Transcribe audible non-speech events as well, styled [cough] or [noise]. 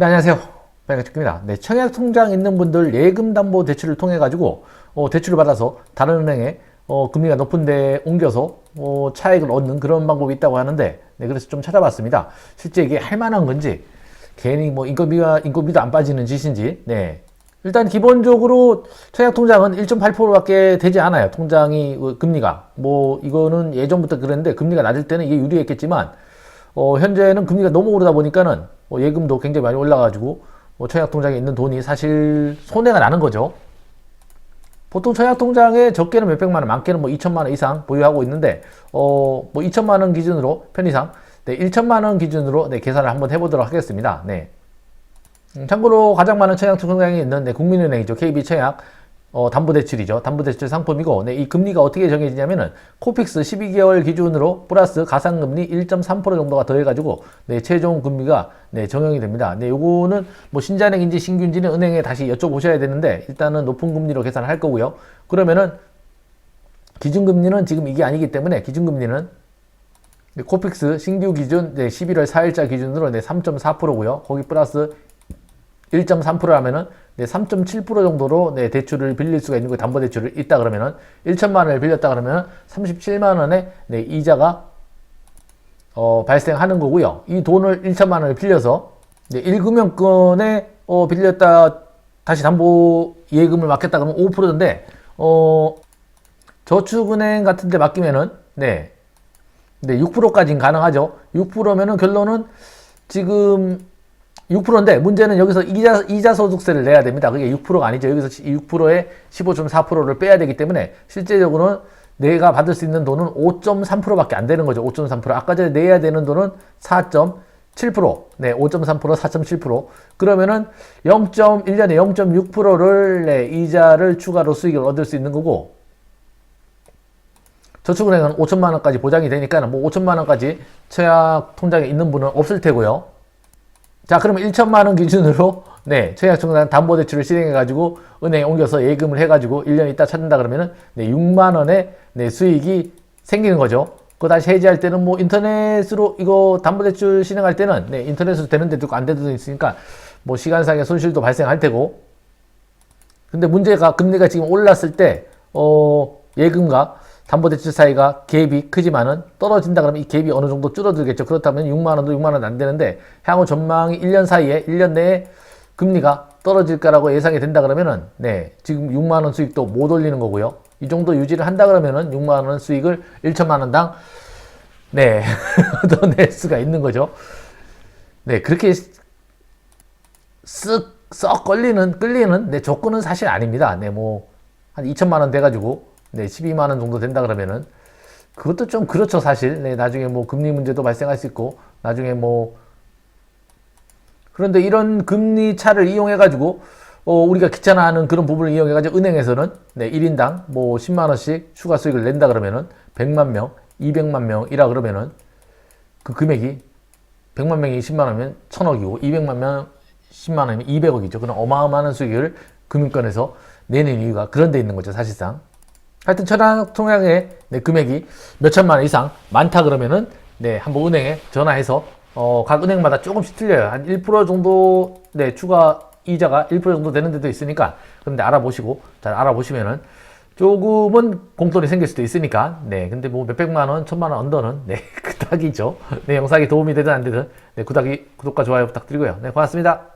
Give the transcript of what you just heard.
네, 안녕하세요. 백ac축입니다. 네, 청약 통장 있는 분들 예금담보 대출을 통해 가지고 어, 대출을 받아서 다른 은행에 어, 금리가 높은데 옮겨서 어, 차익을 얻는 그런 방법이 있다고 하는데 네, 그래서 좀 찾아봤습니다. 실제 이게 할 만한 건지 괜히 뭐 인건비가 인건비도 안 빠지는 짓인지 네. 일단 기본적으로 청약 통장은 1.8%밖에 되지 않아요. 통장이 어, 금리가 뭐 이거는 예전부터 그랬는데 금리가 낮을 때는 이게 유리했겠지만 어, 현재는 금리가 너무 오르다 보니까는 뭐 예금도 굉장히 많이 올라가지고 뭐 청약통장에 있는 돈이 사실 손해가 나는 거죠. 보통 청약통장에 적게는 몇백만 원, 많게는 뭐 2천만 원 이상 보유하고 있는데 어, 뭐 2천만 원 기준으로 편의상 네, 1천만 원 기준으로 네, 계산을 한번 해보도록 하겠습니다. 네. 음, 참고로 가장 많은 청약 통장이 있는 네, 국민은행이죠. KB청약 어, 담보대출이죠. 담보대출 상품이고, 네, 이 금리가 어떻게 정해지냐면은, 코픽스 12개월 기준으로 플러스 가상금리 1.3% 정도가 더해가지고, 네, 최종 금리가, 네, 정형이 됩니다. 네, 요거는 뭐 신자은행인지 신규인지는 은행에 다시 여쭤보셔야 되는데, 일단은 높은 금리로 계산을 할 거고요. 그러면은, 기준금리는 지금 이게 아니기 때문에, 기준금리는 네, 코픽스 신규 기준 네, 11월 4일자 기준으로 네, 3.4%고요. 거기 플러스 1.3%라면은 네, 3.7% 정도로 네, 대출을 빌릴 수가 있는 거 담보 대출을 있다 그러면은 1천만 원을 빌렸다 그러면 37만 원의 네, 이자가 어, 발생하는 거고요. 이 돈을 1천만 원을 빌려서 네, 1금융권에 어, 빌렸다 다시 담보 예금을 맡겼다 그러면 5%인데 어, 저축은행 같은 데 맡기면은 네. 네, 6%까지는 가능하죠. 6%면은 결론은 지금 6%인데 문제는 여기서 이자, 이자 소득세를 내야 됩니다. 그게 6%가 아니죠. 여기서 6%에 15.4%를 빼야 되기 때문에 실제적으로는 내가 받을 수 있는 돈은 5.3%밖에 안 되는 거죠. 5.3%. 아까 전에 내야 되는 돈은 4.7%. 네, 5.3%, 4.7%. 그러면은 0.1년에 0.6%를 네, 이자를 추가로 수익을 얻을 수 있는 거고 저축은행은 5천만 원까지 보장이 되니까 뭐 5천만 원까지 청약 통장에 있는 분은 없을 테고요. 자, 그러면 1천만 원 기준으로 네, 청약통장 담보대출을 실행해 가지고 은행에 옮겨서 예금을 해 가지고 1년 있다 찾는다 그러면은 네, 6만 원의 네, 수익이 생기는 거죠. 그거 다시 해지할 때는 뭐 인터넷으로 이거 담보대출 실행할 때는 네, 인터넷으로 되는 데도 안 되는 데도 있으니까 뭐 시간상의 손실도 발생할 테고. 근데 문제가 금리가 지금 올랐을 때 어, 예금과 담보대출 사이가 갭이 크지만은 떨어진다 그러면 이 갭이 어느 정도 줄어들겠죠. 그렇다면 6만 원도 6만 원 안 되는데 향후 전망이 1년 사이에 1년 내에 금리가 떨어질 거라고 예상이 된다 그러면은 네, 지금 6만 원 수익도 못 올리는 거고요. 이 정도 유지를 한다 그러면은 6만 원 수익을 1천만 원당 네, [laughs] 얻어낼 수가 있는 거죠. 네, 그렇게 쓱, 썩 걸리는, 끌리는, 네, 조건은 사실 아닙니다. 네, 뭐, 한 2천만 원 돼가지고, 네, 12만 원 정도 된다 그러면은, 그것도 좀 그렇죠, 사실. 네, 나중에 뭐, 금리 문제도 발생할 수 있고, 나중에 뭐, 그런데 이런 금리 차를 이용해 가지고, 어, 우리가 귀찮아하는 그런 부분을 이용해 가지고, 은행에서는, 네, 1인당 뭐, 10만 원씩 추가 수익을 낸다 그러면은, 100만 명, 200만 명이라 그러면은, 그 금액이 100만 명이 10만 원이면 1000억이고 200만 명 10만 원이면 200억이죠. 그런 어마어마한 수익을 금융권에서 내는 이유가 그런 데 있는 거죠, 사실상. 하여튼 천안 통장의 네, 금액이 몇 천만 원 이상 많다 그러면은 네, 한번 은행에 전화해서 어, 각 은행마다 조금씩 틀려요. 한 1% 정도 네, 추가 이자가 1% 정도 되는 데도 있으니까 그런데 알아보시고 잘 알아보시면은 조금은 공돈이 생길 수도 있으니까 네 근데 뭐 몇백만 원 천만 원 언더는 네 [laughs] 그닥이죠. 네 영상이 도움이 되든 안 되든 네 구독이 구독과 좋아요 부탁드리고요. 네 고맙습니다